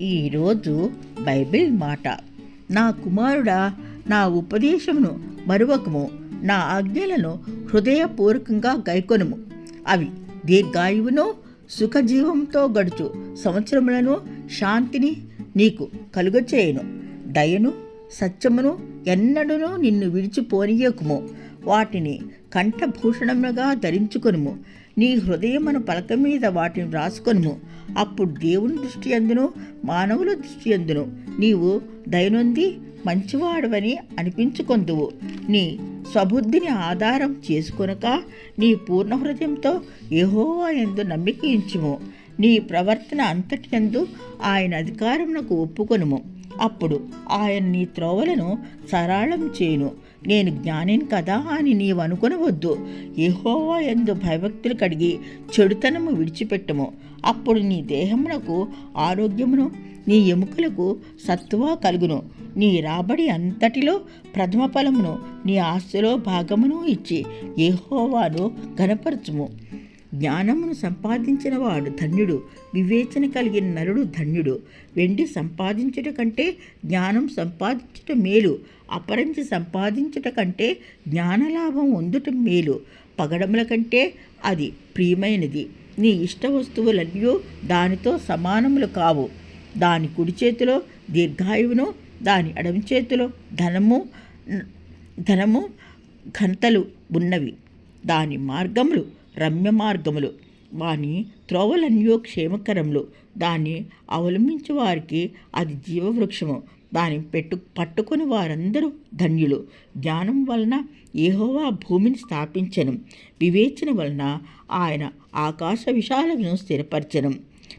ఈరోజు బైబిల్ మాట. నా కుమారుడా నా ఉపదేశమును మరువకము. నా ఆజ్ఞలను హృదయపూర్వకంగా గైకొనుము. అవి దీర్ఘాయువును సుఖజీవంతో గడుచు సంవత్సరములను శాంతిని నీకు కలుగచేయను. దయను సత్యమును ఎన్నడూనూ నిన్ను విడిచిపోనీయకుము. వాటిని కంఠభూషణముగా ధరించుకొనుము. నీ హృదయమును పలక మీద వాటిని రాసుకొనుము. అప్పుడు దేవుని దృష్టి అందును మానవుల దృష్టి అందును. నీవు దయనొంది మంచివాడవని అనిపించుకొందువు. నీ స్వబుద్ధిని ఆధారం చేసుకొనక నీ పూర్ణ హృదయంతో యెహోవా ఎందు నమ్మిక నీ ప్రవర్తన అంతటి యందు ఆయన అధికారమునకు ఒప్పుకొనుము. అప్పుడు ఆయన నీ త్రోవలను సరళం చేయను. నేను జ్ఞానిని కదా అని నీవు అనుకొనవద్దు. యెహోవా ఎందు భయభక్తులు కడిగి చెడుతనము విడిచిపెట్టము. అప్పుడు నీ దేహమునకు ఆరోగ్యమును నీ ఎముకలకు సత్తువ కలుగును. నీ రాబడి అంతటిలో ప్రథమ ఫలమును నీ ఆస్తిలో భాగమును ఇచ్చి ఏహోవాను గణపరచుము జ్ఞానమును సంపాదించిన వాడు ధన్యుడు. వివేచన కలిగిన నరుడు ధన్యుడు. వెండి సంపాదించుట కంటే జ్ఞానం సంపాదించుట మేలు. అపరించి సంపాదించుట కంటే జ్ఞానలాభం పొందుట మేలు. పగడముల కంటే అది ప్రియమైనది. నీ ఇష్ట వస్తువులన్నీ దానితో సమానములు కావు. దాని కుడి చేతిలో దీర్ఘాయువును దాని ఎడమ చేతిలో ధనము ధనము ఘనతలు ఉన్నవి. దాని మార్గములు రమ్య మార్గములు వాని త్రోవలన్యో క్షేమకరములు. దాన్ని అవలంబించే వారికి అది జీవవృక్షము. దాని పెట్టు పట్టుకుని వారందరూ ధన్యులు. జ్ఞానం వలన ఏహోవా భూమిని స్థాపించను. వివేచన వలన ఆయన ఆకాశ విశాలమును స్థిరపరచను.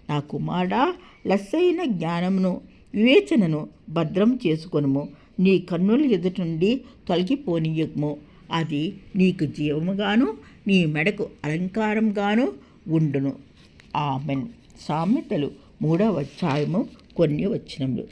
నా కుమారుడా లస్సైన జ్ఞానమును వివేచనను భద్రం చేసుకొనుము. నీ కన్నుల ఎదుటి నుండి తొలగిపోనీయకము అది నీకు జీవముగాను నీ మెడకు అలంకారంగాను ఉండును. ఆమెన్. సామెతలు మూడవ అధ్యాయము కొన్ని వచ్చినములు